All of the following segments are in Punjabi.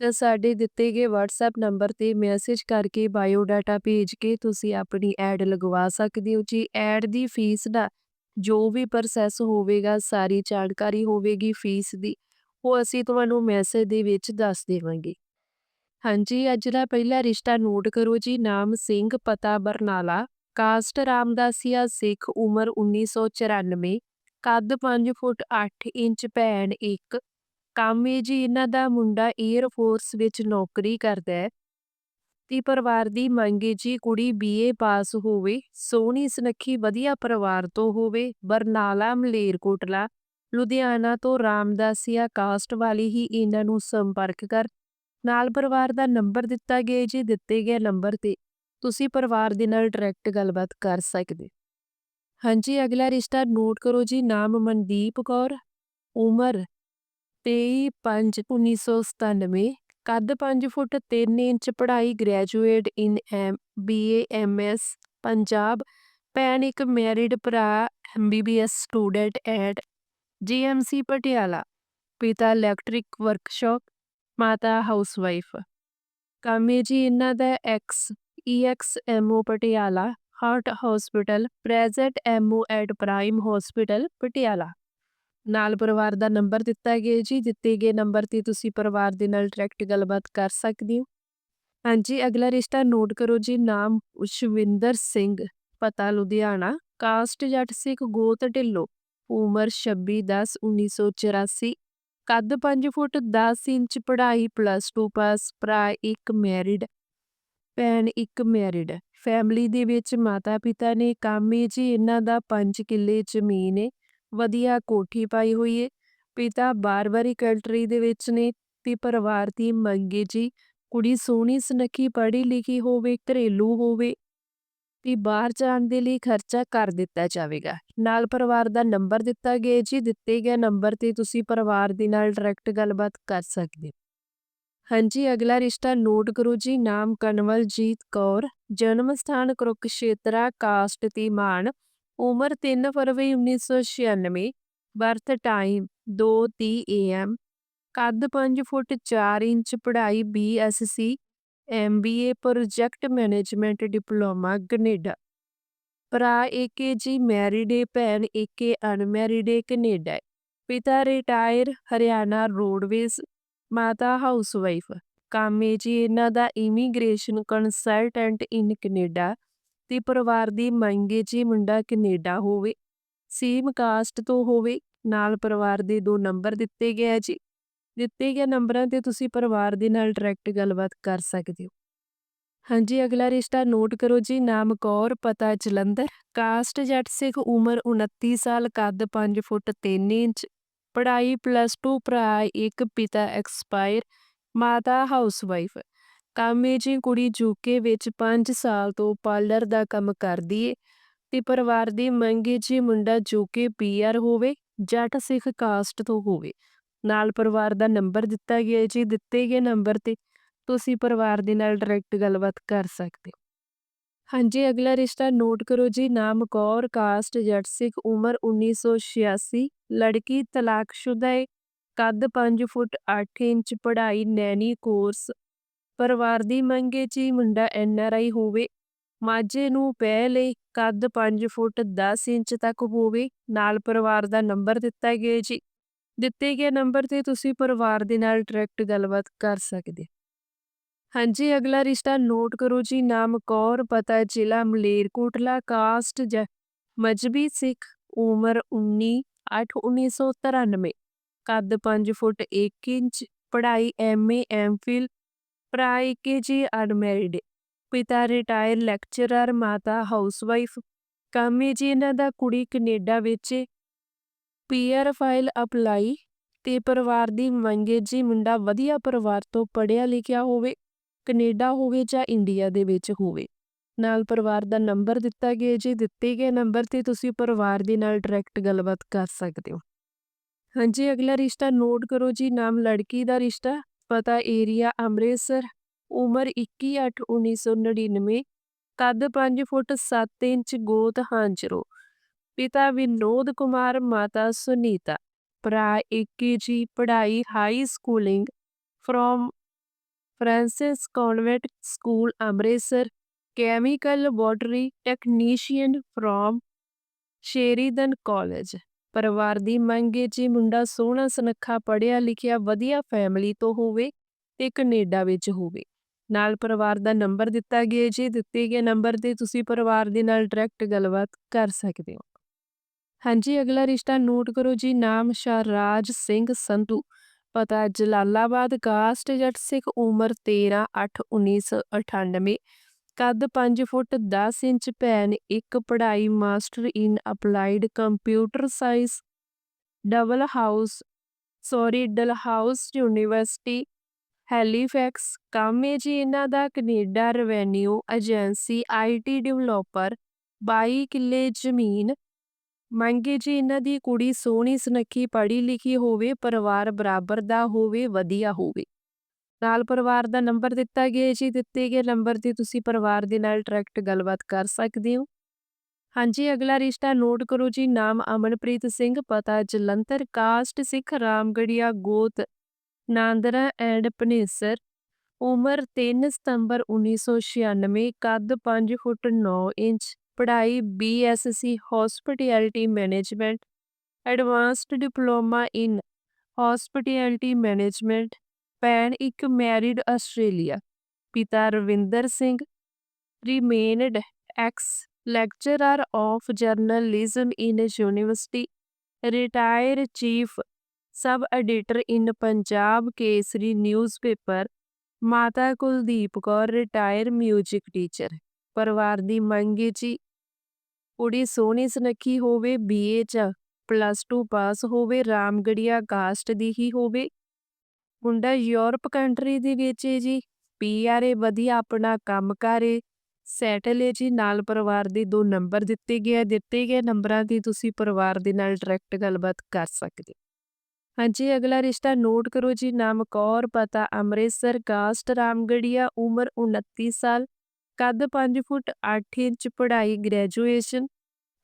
ਤਾਂ ਸਾਡੇ ਦਿੱਤੇ ਗਏ WhatsApp ਨੰਬਰ ਤੇ ਮੈਸੇਜ ਕਰਕੇ ਬਾਇਓ ਭੇਜ ਕੇ ਤੁਸੀਂ ਆਪਣੀ ਐਡ ਲਗਵਾ ਸਕਦੇ ਹੋ। ਜੀ ਐਡ ਦੀ ਫੀਸ ਦਾ ਜੋ ਵੀ ਪ੍ਰੋਸੈਸ ਹੋਵੇਗਾ, ਸਾਰੀ ਜਾਣਕਾਰੀ ਹੋਵੇਗੀ ਫੀਸ ਦੀ, ਉਹ ਅਸੀਂ ਤੁਹਾਨੂੰ ਮੈਸੇਜ ਦੇ ਵਿੱਚ ਦੱਸ ਦੇਵਾਂਗੇ। ਹਾਂਜੀ, ਅੱਜ ਦਾ ਪਹਿਲਾ ਰਿਸ਼ਤਾ ਨੋਟ ਕਰੋ ਜੀ। ਨਾਮ ਸਿੰਘ, ਪਤਾ ਬਰਨਾਲਾ। ਕਾਸਟ ਰਾਮਦਾਸੀਆ ਸਿੱਖ, ਉਮਰ 1994 ਕੱਦ 5 ਫੁੱਟ 8 ਇੰਚ, ਭੈਣ 1 ਕੰਮ ਇਹ ਜੀ ਇਹਨਾਂ ਦਾ ਮੁੰਡਾ 에ਅਰ ਫੋਰਸ ਵਿੱਚ ਨੌਕਰੀ ਕਰਦਾ ਹੈ ਤੇ ਪਰਿਵਾਰ ਦੀ ਮੰਗ ਮੰਗੇ ਜੀ ਕੁੜੀ ਬੀਏ ਪਾਸ ਹੋਵੇ, ਸੋਹਣੀ ਸੁਨੱਖੀ ਵਧੀਆ ਪਰਿਵਾਰ ਤੋਂ ਹੋਵੇ, ਬਰਨਾਲਾ, ਮਲੇਰਕੋਟਲਾ, ਲੁਧਿਆਣਾ ਤੋਂ ਰਾਮਦਾਸੀਆ ਕਾਸਟ ਵਾਲੀ ਹੀ ਇਹਨਾਂ ਨੂੰ ਸੰਪਰਕ ਕਰ। ਨਾਲ ਪਰਿਵਾਰ ਦਾ ਨੰਬਰ ਦਿੱਤਾ ਗਿਆ ਜੀ, ਦਿੱਤੇ ਗਏ ਨੰਬਰ ਤੇ ਤੁਸੀਂ ਪਰਿਵਾਰ ਦੇ ਨਾਲ ਡਾਇਰੈਕਟ ਗੱਲਬਾਤ ਕਰ ਸਕਦੇ। ਹਾਂਜੀ, ਅਗਲਾ ਰਿਸ਼ਤਾ ਨੋਟ ਕਰੋ ਜੀ, ਨਾਮ ਮਨਦੀਪ ਕੌਰ, ਉਮਰ 23/5/1997 ਕੱਦ 5 ਫੁੱਟ 3 ਇੰਚ ਪੜ੍ਹਾਈ graduate in M BA MS Punjab, ਭੈਣ ਇੱਕ ਮੈਰਿਡ ਭਰਾ MBBS student at GMC Patiala, ਪਿਤਾ ਇਲੈਕਟ੍ਰਿਕ ਵਰਕਸ਼ਾਪ ਮਾਤਾ ਹਾਊਸਵਾਈਫ ਕਾਮੇ ਜੀ ਇਹਨਾਂ ਦਾ ex ex MO Patiala heart hospital present MO at prime hospital Patiala. ਨਾਲ ਪਰਿਵਾਰ ਦਾ ਨੰਬਰ ਦਿੱਤਾ ਗਿਆ ਜੀ। ਦਿੱਤੇ ਗਏ ਨੰਬਰ ਤੇ ਤੁਸੀਂ ਪਰਿਵਾਰ ਦੇ ਨਾਲ ਡਾਇਰੈਕਟ ਗੱਲਬਾਤ ਕਰ ਸਕਦੇ ਹੋ। ਹਾਂਜੀ, ਅਗਲਾ ਰਿਸ਼ਤਾ ਨੋਟ ਕਰੋ ਜੀ। ਨਾਮ ਉਸ਼ਵਿੰਦਰ ਸਿੰਘ, ਪਤਾ ਲੁਧਿਆਣਾ। ਕਾਸਟ ਜੱਟ ਸਿੱਖ ਗੋਤ ਢਿੱਲੋ। ਉਮਰ 26/10/1984 ਕੱਦ 5 ਫੁੱਟ 10 ਇੰਚ, ਪੜ੍ਹਾਈ ਪਲੱਸ 2 ਪਾਸ ਭਰਾ ਇੱਕ ਮੈਰਿਡ ਭੈਣ ਇੱਕ ਮੈਰਿਡ ਫੈਮਿਲੀ ਦੇ ਵਿੱਚ ਮਾਤਾ ਪਿਤਾ ਨੇ ਕਾਮੇ ਜੀ, ਇਹਨਾਂ ਦਾ 5 ਕਿੱਲੇ ਜ਼ਮੀਨ ਹੈ ਵਧੀਆ ਕੋਠੀ ਪਾਈ ਹੋਈ ਏ। ਪਿਤਾ ਬਾਰਬਰੀ ਕਲਟਰੀ ਦੇ ਵਿੱਚ ਨੇ ਤੇ ਪਰਿਵਾਰ ਦੀ ਮੰਗੇ ਜੀ। ਕੁੜੀ ਸੋਹਣੀ ਸੁਨੱਖੀ ਪੜ੍ਹੀ ਲਿਖੀ ਹੋਵੇ, ਘਰੇਲੂ ਹੋਵੇ, ਤੇ ਬਾਹਰ ਜਾਣ ਦੇ ਲਈ ਖਰਚਾ ਕਰ ਦਿੱਤਾ ਜਾਵੇਗਾ। ਨਾਲ ਪਰਿਵਾਰ ਦਾ ਨੰਬਰ ਦਿੱਤਾ ਗਿਆ ਜੀ। ਦਿੱਤੇ ਗਏ ਨੰਬਰ ਤੇ ਤੁਸੀਂ ਪਰਿਵਾਰ ਦੇ ਨਾਲ ਡਾਇਰੈਕਟ ਗੱਲਬਾਤ ਕਰ ਸਕਦੇ ਹੋ। ਹਾਂਜੀ, ਅਗਲਾ ਰਿਸ਼ਤਾ ਨੋਟ ਕਰੋ ਜੀ। ਨਾਮ ਕਨਵਲਜੀਤ ਕੌਰ। ਜਨਮ ਸਥਾਨ ਕੁਰੂਕਸ਼ੇਤਰਾ, ਕਾਸਟ ਤੇ ਮਾਨ ਉਮਰ 3 ਫਰਵਰੀ 1996 ਬਰਥ ਟਾਈਮ 2:30 AM ਕੱਦ 5 ਫੁੱਟ 4 ਇੰਚ, ਪੜ੍ਹਾਈ BSc MBA project management diploma Canada. ਭਰਾ ਏਕੇ ਜੀ ਮੈਰਿਡ ਏ ਭੈਣ ਏਕੇ ਅਨਮੈਰਿਡ ਏ ਕੈਨੇਡਾ ਪਿਤਾ ਰਿਟਾਇਰ ਹਰਿਆਣਾ ਰੋਡਵੇਜ਼ ਮਾਤਾ ਹਾਊਸਵਾਈਫ ਕਾਮੇ ਜੀ, ਇਹਨਾਂ ਦਾ ਇਮੀਗ੍ਰੇਸ਼ਨ ਕੰਸਲਟੈਂਟ ਇਨ ਕੈਨੇਡਾ। ਤੇ ਪਰਿਵਾਰ ਦੀ ਮੰਗੇ ਜੀ ਮੁੰਡਾ ਕੈਨੇਡਾ ਹੋਵੇ ਸੇਮ ਕਾਸਟ ਤੋਂ ਹੋਵੇ, ਨਾਲ ਪਰਿਵਾਰ ਦੇ ਦੋ ਨੰਬਰ ਦਿੱਤੇ ਗਏ ਜੀ। ਦਿੱਤੇ ਗਏ ਨੰਬਰਾਂ ਤੇ ਤੁਸੀਂ ਪਰਿਵਾਰ ਦੇ ਨਾਲ ਡਾਇਰੈਕਟ ਗੱਲਬਾਤ ਕਰ ਸਕਦੇ ਹੋ। ਹਾਂਜੀ, ਅਗਲਾ ਰਿਸ਼ਤਾ ਨੋਟ ਕਰੋ ਜੀ, ਨਾਮ ਕੌਰ, ਪਤਾ ਜਲੰਧਰ। ਕਾਸਟ ਜੱਟ ਸਿੱਖ ਉਮਰ 29 ਸਾਲ, ਕੱਦ 5 ਫੁੱਟ 3 ਇੰਚ, ਪੜ੍ਹਾਈ ਪਲੱਸ 2 ਭਰਾ ਇੱਕ ਪਿਤਾ ਐਕਸਪਾਇਰ ਮਾਤਾ ਹਾਊਸਵਾਈਫ ਕਾਮੇ ਜੀ ਕੁੜੀ ਜੂਕੇ ਵਿੱਚ 5 ਸਾਲ ਤੋਂ ਪਾਰਲਰ ਦਾ ਕੰਮ ਕਰਦੀ ਏ ਤੇ ਪਰਿਵਾਰ ਦੀ ਮੰਗੇ ਜੀ ਮੁੰਡਾ ਜੂਕੇ ਪੀਆਰ ਹੋਵੇ, ਜੱਟ ਸਿੱਖ ਕਾਸਟ ਤੋਂ ਹੋਵੇ। ਨਾਲ ਪਰਿਵਾਰ ਦਾ ਨੰਬਰ ਦਿੱਤਾ ਗਿਆ ਜੀ, ਦਿੱਤੇ ਗਏ ਨੰਬਰ ਤੇ ਤੁਸੀਂ ਪਰਿਵਾਰ ਦੇ ਨਾਲ ਡਾਇਰੈਕਟ ਗੱਲਬਾਤ ਕਰ ਸਕਦੇ ਹੋ। ਹਾਂਜੀ, ਅਗਲਾ ਰਿਸ਼ਤਾ ਨੋਟ ਕਰੋ ਜੀ, ਨਾਮ ਕੌਰ, ਕਾਸਟ, ਜੱਟ ਸਿੱਖ, ਉਮਰ 1986 ਲੜਕੀ ਤਲਾਕਸ਼ੁਦਾ ਹੈ ਕੱਦ 5 ਫੁੱਟ 8 ਇੰਚ, ਪੜ੍ਹਾਈ ਨੈਣੀ, ਕੋਰਸ ਪਰਿਵਾਰ ਦੀ ਮੰਗ ਹੈ ਜੀ ਮੁੰਡਾ ਐਨਆਰਆਈ ਹੋਵੇ, ਮਾਝੇ ਨੂੰ ਪੈ ਲਈ ਕੱਦ 5 ਫੁੱਟ 10 ਇੰਚ ਤੱਕ ਹੋਵੇ, ਨਾਲ ਪਰਿਵਾਰ ਦਾ ਨੰਬਰ ਦਿੱਤਾ ਗਿਆ ਜੀ। ਦਿੱਤੇ ਗਏ ਨੰਬਰ ਤੇ ਤੁਸੀਂ ਪਰਿਵਾਰ ਦੇ ਨਾਲ ਡਾਇਰੈਕਟ ਗੱਲਬਾਤ ਕਰ ਸਕਦੇ ਹਾਂਜੀ, ਅਗਲਾ ਰਿਸ਼ਤਾ ਨੋਟ ਕਰੋ ਜੀ, ਨਾਮ ਕੌਰ, ਪਤਾ ਜ਼ਿਲ੍ਹਾ ਮਲੇਰਕੋਟਲਾ, ਕਾਸਟ ਜ ਮਜਬੀ ਸਿੱਖ, ਉਮਰ 19 8 1993 ਕੱਦ 5 ਫੁੱਟ 1 ਇੰਚ, ਪੜ੍ਹਾਈ ਐਮਏ ਐਮਫਿਲ ਭਰਾ ਕੇ ਜੀ ਅਨਮੈਰਿਡ ਪਿਤਾ ਰਿਟਾਇਰ ਲੈਕਚਰਰ ਮਾਤਾ ਹਾਊਸਵਾਈਫ ਕਾਮੇ ਜੀ ਇਹਨਾਂ ਦਾ ਕੁੜੀ ਕੈਨੇਡਾ ਵਿੱਚ ਪੀਆਰ ਫਾਈਲ ਅਪਲਾਈ ਤੇ ਪਰਿਵਾਰ ਦੀ ਮੰਗ ਹੈ ਜੀ ਮੁੰਡਾ ਵਧੀਆ ਪਰਿਵਾਰ ਤੋਂ ਪੜ੍ਹਿਆ ਲਿਖਿਆ ਹੋਵੇ ਕੈਨੇਡਾ ਹੋਵੇ ਜਾਂ ਇੰਡੀਆ ਦੇ ਵਿੱਚ ਹੋਵੇ ਨਾਲ ਪਰਿਵਾਰ ਦਾ ਨੰਬਰ ਦਿੱਤਾ ਗਿਆ ਜੀ ਦਿੱਤੇ ਗਏ ਨੰਬਰ ਤੇ ਤੁਸੀਂ ਪਰਿਵਾਰ ਦੇ ਨਾਲ ਡਾਇਰੈਕਟ ਗੱਲਬਾਤ ਕਰ ਸਕਦੇ ਹੋ ਹਾਂਜੀ ਅਗਲਾ ਰਿਸ਼ਤਾ ਨੋਟ ਕਰੋ ਜੀ ਨਾਮ ਲੜਕੀ ਦਾ ਰਿਸ਼ਤਾ ਪਤਾ ਏਰੀਆ ਅੰਮ੍ਰਿਤਸਰ, ਉਮਰ 21/8/1999 ਕੱਦ 5 ਫੁੱਟ 7 ਇੰਚ ਗੋਤ ਹਾਂਜਰੋ। ਪਿਤਾ ਵਿਨੋਦ ਕੁਮਾਰ, ਮਾਤਾ ਸੁਨੀਤਾ। ਭਰਾ ਏਕੇ ਜੀ, ਪੜ੍ਹਾਈ high schooling from Francis convent school Amritsar. Chemical laboratory technician from Sheridan college. ਪਰਿਵਾਰ ਦੀ ਮੰਗ ਹੈ ਜੀ ਮੁੰਡਾ ਸੋਹਣਾ, ਸੁਨੱਖਾ, ਪੜ੍ਹਿਆ, ਲਿਖਿਆ, ਵਧੀਆ ਫੈਮਿਲੀ ਤੋਂ ਹੋਵੇ ਤੇ ਕੈਨੇਡਾ ਵਿੱਚ ਹੋਵੇ। ਨਾਲ ਪਰਿਵਾਰ ਦਾ ਨੰਬਰ ਦਿੱਤਾ ਗਿਆ ਜੀ, ਦਿੱਤੇ ਗਏ ਨੰਬਰ ਤੇ ਤੁਸੀਂ ਪਰਿਵਾਰ ਦੇ ਨਾਲ ਡਾਇਰੈਕਟ ਗੱਲਬਾਤ ਕਰ ਸਕਦੇ ਹੋ। ਹਾਂਜੀ, ਅਗਲਾ ਰਿਸ਼ਤਾ ਨੋਟ ਕਰੋ ਜੀ, ਨਾਮ ਸ਼ਾਹਰਾਜ ਸਿੰਘ ਸੰਧੂ। ਪਤਾ ਜਲਾਲਾਬਾਦ, ਕਾਸਟ ਜੱਟ ਸਿੱਖ ਉਮਰ 13 8 1998 ਕੱਦ 5 ਫੁੱਟ 10 ਇੰਚ ਭੈਣ, ਇੱਕ ਪੜ੍ਹਾਈ master in applied computer science, double house, sorry, Dalhousie university, Halifax, ਕੰਮ ਹੈ ਜੀ ਇਹਨਾਂ ਦਾ Canada revenue agency IT developer 22 ਕਿੱਲੇ ਜ਼ਮੀਨ। ਮੰਗੇ ਜੀ ਇਹਨਾਂ ਦੀ ਕੁੜੀ ਸੋਹਣੀ, ਸੁਨੱਖੀ, ਪੜ੍ਹੀ ਲਿਖੀ ਹੋਵੇ, ਪਰਿਵਾਰ ਬਰਾਬਰ ਦਾ ਹੋਵੇ, ਵਧੀਆ ਹੋਵੇ। ਨਾਲ ਪਰਿਵਾਰ ਦਾ ਨੰਬਰ ਦਿੱਤਾ ਗਿਆ ਜੀ, ਦਿੱਤੇ ਗਏ ਨੰਬਰ ਤੇ ਤੁਸੀਂ ਪਰਿਵਾਰ ਦੇ ਨਾਲ ਡਾਇਰੈਕਟ ਗੱਲਬਾਤ ਕਰ ਸਕਦੇ ਹੋ। ਹਾਂਜੀ, ਅਗਲਾ ਰਿਸ਼ਤਾ ਨੋਟ ਕਰੋ ਜੀ, ਨਾਮ ਅਮਨਪ੍ਰੀਤ ਸਿੰਘ, ਪਤਾ ਜਲੰਧਰ ਕਾਸਟ ਸਿੱਖ ਰਾਮਗੜੀਆ ਗੋਤ, ਨਾਂਦਰਾ ਐਂਡ ਪਨੇਸਰ ਉਮਰ 3 ਸਤੰਬਰ 1996 ਕੱਦ 5 ਫੁੱਟ 9 ਇੰਚ, ਪੜ੍ਹਾਈ BSc hospitality management advanced diploma in hospitality management ਭੈਣ ਇੱਕ ਮੈਰਿਡ ਆਸਟ੍ਰੇਲੀਆ, ਪਿਤਾ Ravinder Singh. Remained ex lecturer of journalism in university retire chief sub editor in Punjab Kesari newspaper ਮਾਤਾ Kuldeep Kaur retire music teacher ਪਰਿਵਾਰ ਦੀ ਮੰਗ ਜੀ ਕੁੜੀ ਸੋਹਣੀ ਸੁਨੱਖੀ ਹੋਵੇ ਬੀਏ ਚ ਪਲੱਸ 2 ਪਾਸ ਹੋਵੇ ਰਾਮਗੜੀਆ ਕਾਸਟ ਦੀ ਹੀ ਹੋਵੇ। ਮੁੰਡਾ ਯੂਰਪ ਕੰਟਰੀ ਦੇ ਵਿੱਚ ਹੈ ਜੀ ਪੀਆਰਏ ਵਧੀਆ ਆਪਣਾ ਕੰਮ ਕਰੇ ਸੈਟਲ ਹੈ ਜੀ, ਨਾਲ ਪਰਿਵਾਰ ਦੇ ਦੋ ਨੰਬਰ ਦਿੱਤੇ ਗਏ ਦਿੱਤੇ ਗਏ ਨੰਬਰਾਂ ਦੀ ਤੁਸੀਂ ਪਰਿਵਾਰ ਦੇ ਨਾਲ ਡਾਇਰੈਕਟ ਗੱਲਬਾਤ ਕਰ ਸਕਦੇ। ਹਾਂਜੀ, ਅਗਲਾ ਰਿਸ਼ਤਾ ਨੋਟ ਕਰੋ ਜੀ, ਨਾਮ ਕੌਰ, ਪਤਾ ਅੰਮ੍ਰਿਤਸਰ, ਕਾਸਟ ਰਾਮਗੜੀਆ, ਉਮਰ 29 ਸਾਲ, ਕੱਦ 5 ਫੁੱਟ 8 ਇੰਚ, ਪੜ੍ਹਾਈ ਗ੍ਰੈਜੂਏਸ਼ਨ।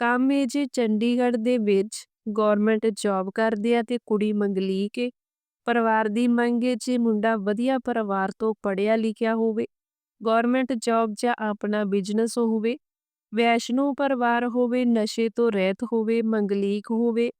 ਕੰਮ ਹੈ ਜੀ ਚੰਡੀਗੜ੍ਹ ਦੇ ਵਿੱਚ ਗਵਰਨਮੈਂਟ ਜੌਬ ਕਰਦੇ ਆ ਤੇ ਕੁੜੀ ਮੰਗਲੀਕ ਹੈ ਪਰਿਵਾਰ ਦੀ ਮੰਗ ਹੈ ਜੇ ਮੁੰਡਾ ਵਧੀਆ ਪਰਿਵਾਰ ਤੋਂ ਪੜ੍ਹਿਆ ਲਿਖਿਆ ਹੋਵੇ ਗਵਰਨਮੈਂਟ ਜੌਬ ਜਾਂ ਆਪਣਾ ਬਿਜ਼ਨਸ ਹੋਵੇ, ਵੈਸ਼ਨੂ ਪਰਿਵਾਰ ਹੋਵੇ, ਨਸ਼ੇ ਤੋਂ ਰਹਿਤ ਹੋਵੇ, ਮੰਗਲੀਕ ਹੋਵੇ,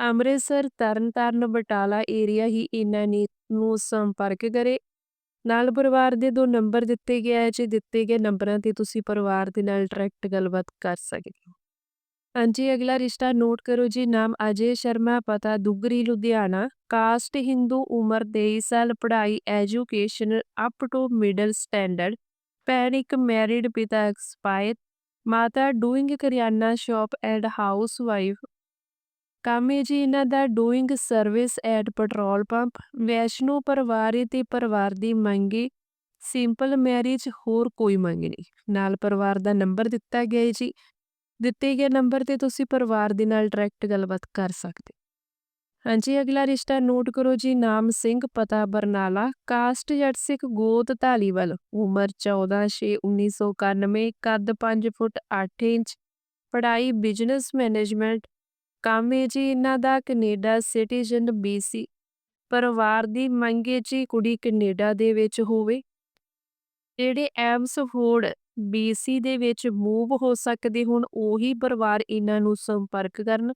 ਅੰਮ੍ਰਿਤਸਰ, ਤਰਨਤਾਰਨ, ਬਟਾਲਾ ਏਰੀਆ ਹੀ ਇਹਨਾਂ ਨੇ ਨੂੰ ਸੰਪਰਕ ਕਰੇ। ਨਾਲ ਪਰਿਵਾਰ ਦੇ ਦੋ ਨੰਬਰ ਦਿੱਤੇ ਗਏ ਹੈ, ਜੀ ਦਿੱਤੇ ਗਏ ਨੰਬਰਾਂ ਤੇ ਤੁਸੀਂ ਪਰਿਵਾਰ ਦੇ ਨਾਲ ਡਾਇਰੈਕਟ ਗੱਲਬਾਤ ਕਰ ਸਕਦੇ ਹੋ। ਹਾਂਜੀ, ਅਗਲਾ ਰਿਸ਼ਤਾ ਨੋਟ ਕਰੋ ਜੀ, ਨਾਮ ਅਜੇ ਸ਼ਰਮਾ, ਪਤਾ ਦੁੱਗਰੀ, ਲੁਧਿਆਣਾ। ਕਾਸਟ ਹਿੰਦੂ ਉਮਰ 23 ਸਾਲ ਪੜ੍ਹਾਈ education up to middle standard. ਭੈਣ ਇੱਕ ਮੈਰਿਡ ਪਿਤਾ ਐਕਸਪਾਇਰ। ਮਾਤਾ ਡੂਇੰਗ ਕਰਿਆਨਾ ਸ਼ਾਪ ਐਂਡ ਹਾਊਸ ਵਾਈਫ। ਕੰਮ ਹੈ ਜੀ ਇਹਨਾਂ ਦਾ doing service at petrol pump. Vaishno ਪਰਿਵਾਰ ਤੇ ਪਰਿਵਾਰ ਦੀ ਮੰਗੀ ਸਿੰਪਲ ਮੈਰਿਜ ਹੋਰ ਕੋਈ ਮੰਗ ਨਹੀਂ। ਨਾਲ ਪਰਿਵਾਰ ਦਾ ਨੰਬਰ ਦਿੱਤਾ ਗਿਆ ਹੈ ਜੀ। ਦਿੱਤੇ ਗਏ ਨੰਬਰ ਤੇ ਤੁਸੀਂ ਪਰਿਵਾਰ ਦੇ ਨਾਲ ਡਾਇਰੈਕਟ ਗੱਲਬਾਤ ਕਰ ਸਕਦੇ। ਹਾਂਜੀ, ਅਗਲਾ ਰਿਸ਼ਤਾ ਨੋਟ ਕਰੋ ਜੀ, ਨਾਮ ਸਿੰਘ, ਪਤਾ ਬਰਨਾਲਾ, ਕਾਸਟ ਜੱਟ ਸਿੱਖ ਗੋਤ ਧਾਲੀਵਾਲ ਉਮਰ 14 6 1991 ਕੱਦ 5 ਫੁੱਟ 8 ਇੰਚ, ਪੜ੍ਹਾਈ ਬਿਜ਼ਨਸ ਮੈਨੇਜਮੈਂਟ, ਕੰਮ ਹੈ ਜੀ ਇਹਨਾਂ ਦਾ ਕੈਨੇਡਾ ਸਿਟੀਜ਼ਨ ਬੀਸੀ, ਪਰਿਵਾਰ ਦੀ ਮੰਗ ਹੈ ਜੀ ਕੁੜੀ ਕੈਨੇਡਾ ਦੇ ਵਿੱਚ ਹੋਵੇ, ਜਿਹੜੇ ਐਮਸ ਐਮਸਫੋਰਡ ਬੀਸੀ ਦੇ ਵਿੱਚ ਮੂਵ ਹੋ ਸਕਦੇ ਹੁਣ, ਉਹੀ ਪਰਿਵਾਰ ਇਹਨਾਂ ਨੂੰ ਸੰਪਰਕ ਕਰਨ।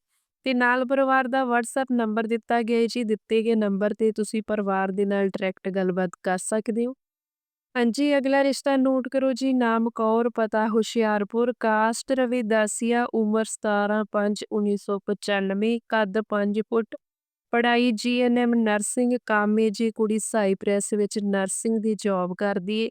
ਤੇ ਨਾਲ ਪਰਿਵਾਰ ਦਾ WhatsApp ਨੰਬਰ ਦਿੱਤਾ ਗਿਆ ਹੈ ਜੀ, ਦਿੱਤੇ ਗਏ ਨੰਬਰ ਤੇ ਤੁਸੀਂ ਪਰਿਵਾਰ ਦੇ ਨਾਲ ਡਾਇਰੈਕਟ ਗੱਲਬਾਤ ਕਰ ਸਕਦੇ ਹੋ। ਹਾਂਜੀ, ਅਗਲਾ ਰਿਸ਼ਤਾ ਨੋਟ ਕਰੋ ਜੀ, ਨਾਮ ਕੌਰ, ਪਤਾ ਹੁਸ਼ਿਆਰਪੁਰ ਕਾਸਟ ਰਵਿਦਾਸੀਆ ਉਮਰ 17 5 1995 ਕੱਦ 5 ਫੁੱਟ, ਪੜ੍ਹਾਈ ਜੀਐਨਐਮ ਨਰਸਿੰਗ, ਕਾਮੇ ਜੀ ਕੁੜੀ ਸਾਈਪ੍ਰੈਸ ਵਿੱਚ ਨਰਸਿੰਗ ਦੀ ਜੌਬ ਕਰਦੀ ਏ।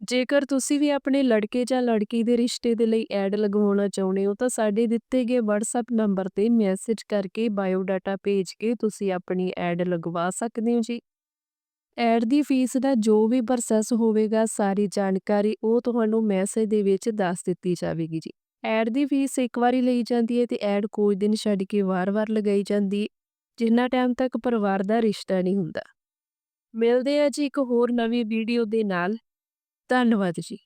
ਜੇਕਰ ਤੁਸੀਂ ਵੀ ਆਪਣੇ ਲੜਕੇ ਜਾਂ ਲੜਕੀ ਦੇ ਰਿਸ਼ਤੇ ਦੇ ਲਈ ਐਡ ਲਗਵਾਉਣਾ ਚਾਹੁੰਦੇ ਹੋ, ਤਾਂ ਸਾਡੇ ਦਿੱਤੇ ਗਏ WhatsApp ਨੰਬਰ ਤੇ ਮੈਸੇਜ ਕਰਕੇ ਬਾਇਓਡਾਟਾ ਭੇਜ ਕੇ ਤੁਸੀਂ ਆਪਣੀ ਐਡ ਲਗਵਾ ਸਕਦੇ ਹੋ ਜੀ। ਐਡ ਦੀ ਫੀਸ ਦਾ ਜੋ ਵੀ ਪ੍ਰੋਸੈਸ ਹੋਵੇਗਾ, ਸਾਰੀ ਜਾਣਕਾਰੀ ਉਹ ਤੁਹਾਨੂੰ ਮੈਸੇਜ ਦੇ ਵਿੱਚ ਦੱਸ ਦਿੱਤੀ ਜਾਵੇਗੀ ਜੀ। ਐਡ ਦੀ ਫੀਸ ਇੱਕ ਵਾਰੀ ਲਈ ਜਾਂਦੀ ਹੈ ਤੇ ਐਡ ਕੋਈ ਦਿਨ ਛੱਡ ਕੇ ਵਾਰ-ਵਾਰ ਲਗਾਈ ਜਾਂਦੀ ਹੈ, ਜਿੰਨਾ ਟਾਈਮ ਤੱਕ ਪਰਿਵਾਰ ਦਾ ਰਿਸ਼ਤਾ ਨਹੀਂ ਹੁੰਦਾ। ਮਿਲਦੇ ਆ ਜੀ ਇੱਕ ਹੋਰ ਨਵੀਂ ਵੀਡੀਓ ਦੇ ਨਾਲ। ਧੰਨਵਾਦ ਜੀ।